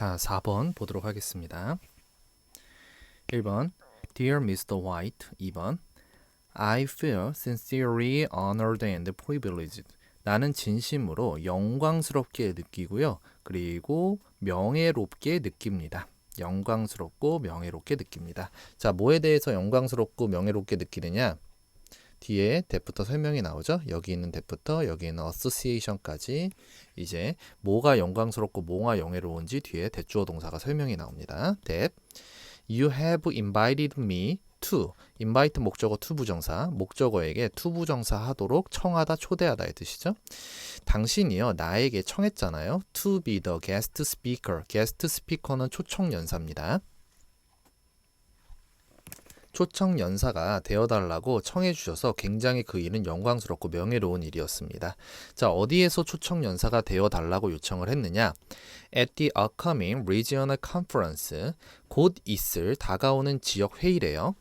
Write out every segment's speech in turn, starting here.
자, 4번 보도록 하겠습니다. 1번 Dear Mr. White 2번 I feel sincerely honored and privileged 나는 진심으로 영광스럽게 느끼고요. 그리고 명예롭게 느낍니다. 영광스럽고 명예롭게 느낍니다. 자, 뭐에 대해서 영광스럽고 명예롭게 느끼느냐? 뒤에 대부터 설명이 나오죠. 여기 있는 대부터 여기 있는 association까지 이제 뭐가 영광스럽고 뭐가 영예로운지 뒤에 대주어 동사가 설명이 나옵니다. that you have invited me to invite 목적어 to 부정사 목적어에게 to 부정사 하도록 청하다 초대하다의 뜻이죠. 당신이요 나에게 청했잖아요. to be the guest speaker. guest speaker는 초청 연사입니다. 초청 연사가 되어달라고 청해 주셔서 굉장히 그 일은 영광스럽고 명예로운 일이었습니다. 자, 어디에서 초청 연사가 되어달라고 요청을 했느냐? At the upcoming regional conference, 곧 있을 다가오는 지역 회의래요.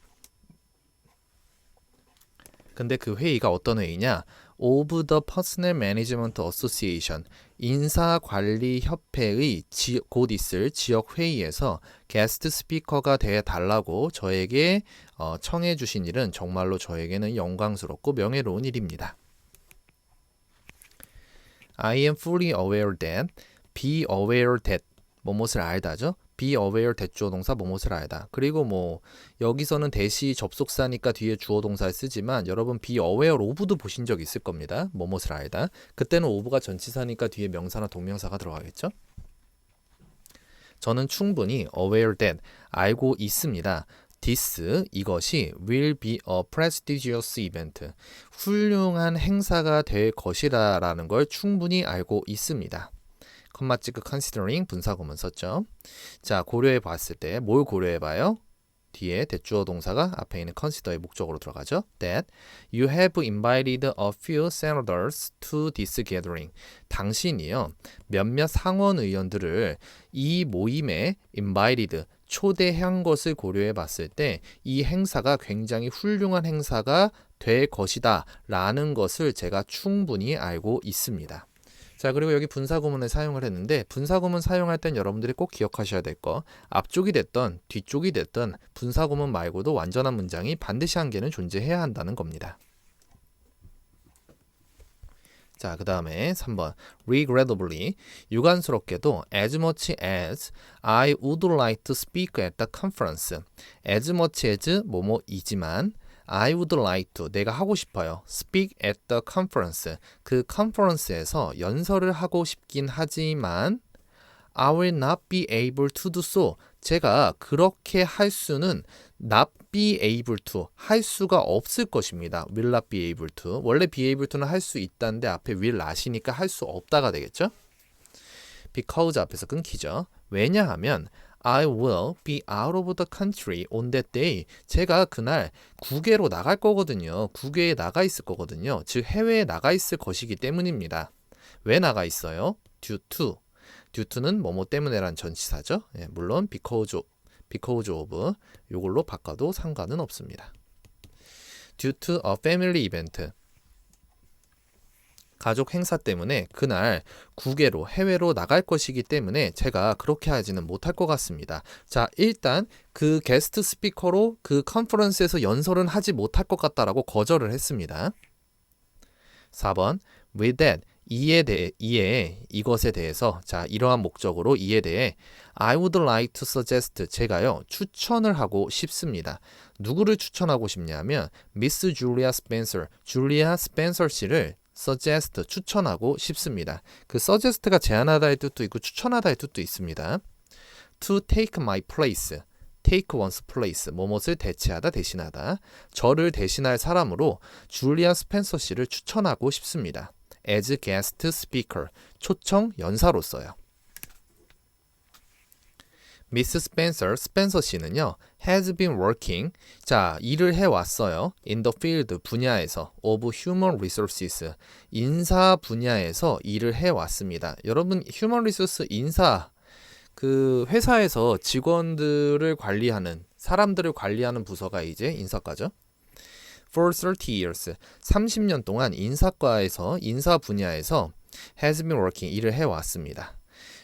근데 그 회의가 어떤 회의냐? of the Personnel Management Association 인사관리협회의 지, 곧 있을 지역 회의에서 게스트 스피커가 돼 달라고 저에게 어, 청해 주신 일은 정말로 저에게는 영광스럽고 명예로운 일입니다. I am fully aware that, be aware that 뭐뭇을 알다죠. Be aware 대주어 동사 뭐뭇을 알다. 그리고 뭐 여기서는 대시 접속사니까 뒤에 주어 동사를 쓰지만 여러분 be aware of도 보신 적 있을 겁니다. 뭐뭇을 알다. 그때는 of가 전치사니까 뒤에 명사나 동명사가 들어가겠죠. 저는 충분히 aware that 알고 있습니다. This 이것이 will be a prestigious event. 훌륭한 행사가 될 것이라라는 걸 충분히 알고 있습니다. 컴마 찍고 considering 분사구문 썼죠. 자, 고려해 봤을 때 뭘 고려해 봐요? 뒤에 대주어 동사가 앞에 있는 consider의 목적으로 들어가죠. That you have invited a few senators to this gathering. 당신이요 몇몇 상원 의원들을 이 모임에 invited 초대한 것을 고려해 봤을 때 이 행사가 굉장히 훌륭한 행사가 될 것이다 라는 것을 제가 충분히 알고 있습니다. 자, 그리고 여기 분사구문을 사용을 했는데 분사구문 사용할 땐 여러분들이 꼭 기억하셔야 될 거. 앞쪽이 됐던 뒤쪽이 됐던 분사구문 말고도 완전한 문장이 반드시 한 개는 존재해야 한다는 겁니다. 자, 그 다음에 3번. Regrettably, 유관스럽게도 as much as I would like to speak at the conference. as much as 뭐뭐이지만 I would like to 내가 하고 싶어요. speak at the conference. 그 컨퍼런스에서 연설을 하고 싶긴 하지만 I will not be able to do so. 제가 그렇게 할 수는 not be able to 할 수가 없을 것입니다. will not be able to. 원래 be able to는 할 수 있다는데 앞에 will not이니까 할 수 없다가 되겠죠? because 앞에서 끊기죠. 왜냐하면 I will be out of the country on that day. 제가 그날 국외로 나갈 거거든요. 국외에 나가 있을 거거든요. 즉 해외에 나가 있을 것이기 때문입니다. 왜 나가 있어요? due to. due to는 뭐뭐 때문에란 전치사죠. 예, 물론 because of, because of 요걸로 바꿔도 상관은 없습니다. due to a family event. 가족 행사 때문에 그날 국외로 해외로 나갈 것이기 때문에 제가 그렇게 하지는 못할 것 같습니다. 자, 일단 그 게스트 스피커로 그 컨퍼런스에서 연설은 하지 못할 것 같다라고 거절을 했습니다. 4번 with that 이에 대해 이에 이것에 대해서 자 이러한 목적으로 이에 대해 I would like to suggest 제가요 추천을 하고 싶습니다. 누구를 추천하고 싶냐면 미스 줄리아 스펜서 줄리아 스펜서 씨를 suggest 추천하고 싶습니다. 그 suggest가 제안하다의 뜻도 있고 추천하다의 뜻도 있습니다. to take my place take one's place 뭐뭇을 대체하다 대신하다 저를 대신할 사람으로 줄리아 스펜서 씨를 추천하고 싶습니다. as guest speaker 초청 연사로서요. 미스 스펜서, 스펜서 씨는요, has been working, 자, 일을 해왔어요. in the field 분야에서, of human resources, 인사 분야에서 일을 해왔습니다. 여러분, human resource 인사, 그 회사에서 직원들을 관리하는, 사람들을 관리하는 부서가 이제 인사과죠. for 30 years, 30년 동안 인사과에서, 인사 분야에서 has been working, 일을 해왔습니다.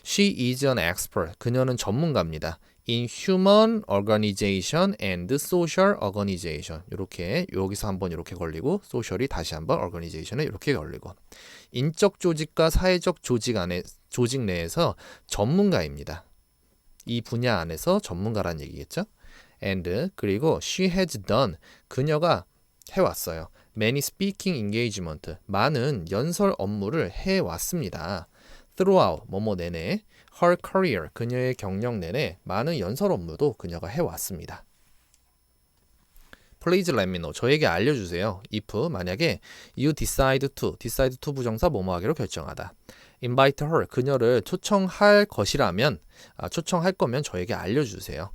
She is an expert. 그녀는 전문가입니다. In human organization and social organization. 이렇게 여기서 한번 이렇게 걸리고 social이 다시 한번 organization에 이렇게 걸리고 인적 조직과 사회적 조직 안에 조직 내에서 전문가입니다. 이 분야 안에서 전문가란 얘기겠죠? And 그리고 she has done 그녀가 해왔어요. Many speaking engagement 많은 연설 업무를 해왔습니다. Throughout 뭐뭐 내내 her career 그녀의 경력 내내 많은 연설 업무도 그녀가 해왔습니다. Please let me know. 저에게 알려주세요. if 만약에 you decide to decide to 부정사 뭐뭐하기로 결정하다. Invite her 그녀를 초청할 것이라면 아, 초청할 거면 저에게 알려주세요.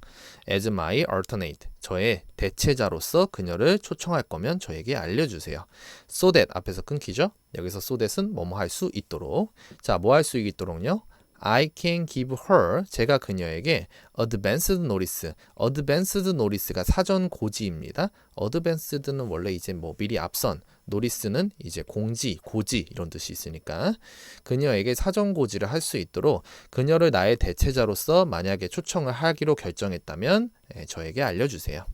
as my alternate 저의 대체자로서 그녀를 초청할 거면 저에게 알려주세요. so that 앞에서 끊기죠. 여기서 so that은 뭐뭐 할 수 있도록 자 뭐 할 수 있도록요. I can give her 제가 그녀에게 advanced notice advanced notice가 사전 고지입니다. advanced는 원래 이제 뭐 미리 앞선 노리스는 이제 공지, 고지 이런 뜻이 있으니까 그녀에게 사전 고지를 할 수 있도록 그녀를 나의 대체자로서 만약에 초청을 하기로 결정했다면 예, 저에게 알려주세요.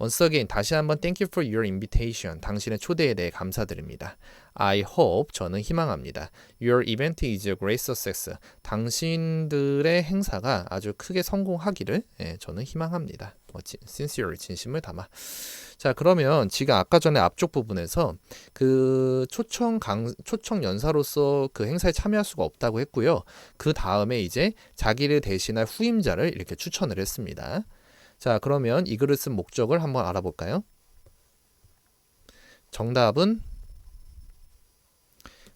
Once again 다시 한번 Thank you for your invitation. 당신의 초대에 대해 감사드립니다. I hope 저는 희망합니다. Your event is a great success. 당신들의 행사가 아주 크게 성공하기를 예, 저는 희망합니다. 뭐, 진, sincere 진심을 담아. 자 그러면 지가 아까 전에 앞쪽 부분에서 그 초청 강 초청 연사로서 그 행사에 참여할 수가 없다고 했고요. 그 다음에 이제 자기를 대신할 후임자를 이렇게 추천을 했습니다. 자, 그러면 이 글을 쓴 목적을 한번 알아볼까요? 정답은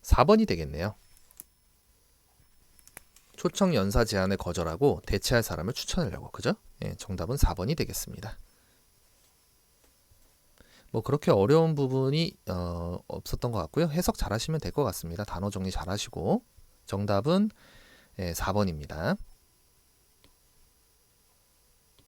4번이 되겠네요. 초청 연사 제안을 거절하고 대체할 사람을 추천하려고. 그죠? 예, 정답은 4번이 되겠습니다. 뭐 그렇게 어려운 부분이 어, 없었던 것 같고요. 해석 잘 하시면 될 것 같습니다. 단어 정리 잘 하시고 정답은 예, 4번입니다.